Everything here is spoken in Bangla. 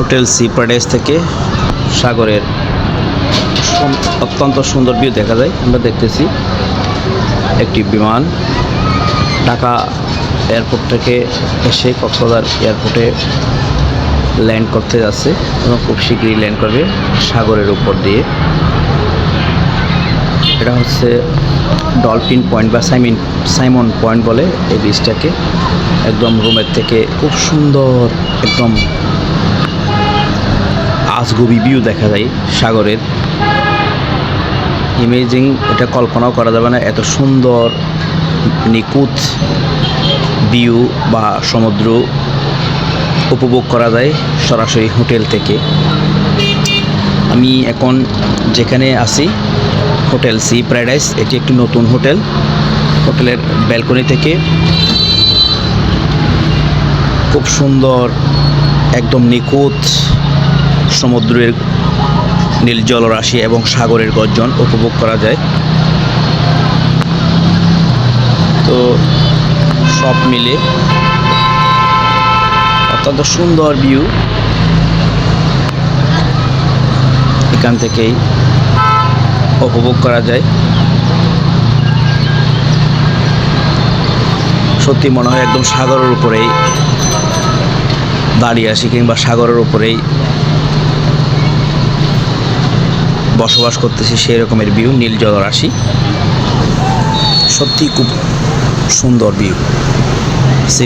হোটেল সি প্যারাডাইস থেকে সাগরের অত্যন্ত সুন্দর ভিউ দেখা যায়। আমরা দেখতেছি একটি বিমান। ঢাকা এয়ারপোর্ট থেকে এসে কক্সবাজার এয়ারপোর্টে ল্যান্ড করতে যাচ্ছে এবং খুব শীঘ্রই ল্যান্ড করবে সাগরের উপর দিয়ে। এটা হচ্ছে ডলফিন পয়েন্ট বা সাইমিন সাইমন পয়েন্ট বলে এই বীজটাকে একদম রুমের থেকে খুব সুন্দর, একদম আজগুবি ভিউ দেখা যায় সাগরের। ইমেজিং এটা কল্পনাও করা যাবে না, এত সুন্দর, নিখুঁত ভিউ বা সমুদ্র উপভোগ করা যায় সরাসরি হোটেল থেকে। আমি এখন যেখানে আছি, হোটেল সি প্যারাডাইস, এটি একটি নতুন হোটেল। হোটেলের ব্যালকনি থেকে খুব সুন্দর, একদম নিখুঁত সমুদ্রের নীল জলরাশি এবং সাগরের গর্জন উপভোগ করা যায়। তো সব মিলে অত্যন্ত সুন্দর ভিউ এখান থেকেই উপভোগ করা যায়। সত্যি মনে হয় একদম সাগরের উপরেই দাঁড়িয়ে আসি কিংবা সাগরের উপরেই বসবাস করতেছি সেই রকমের ভিউ নীল জলরাশি। সত্যি খুব সুন্দর ভিউ সি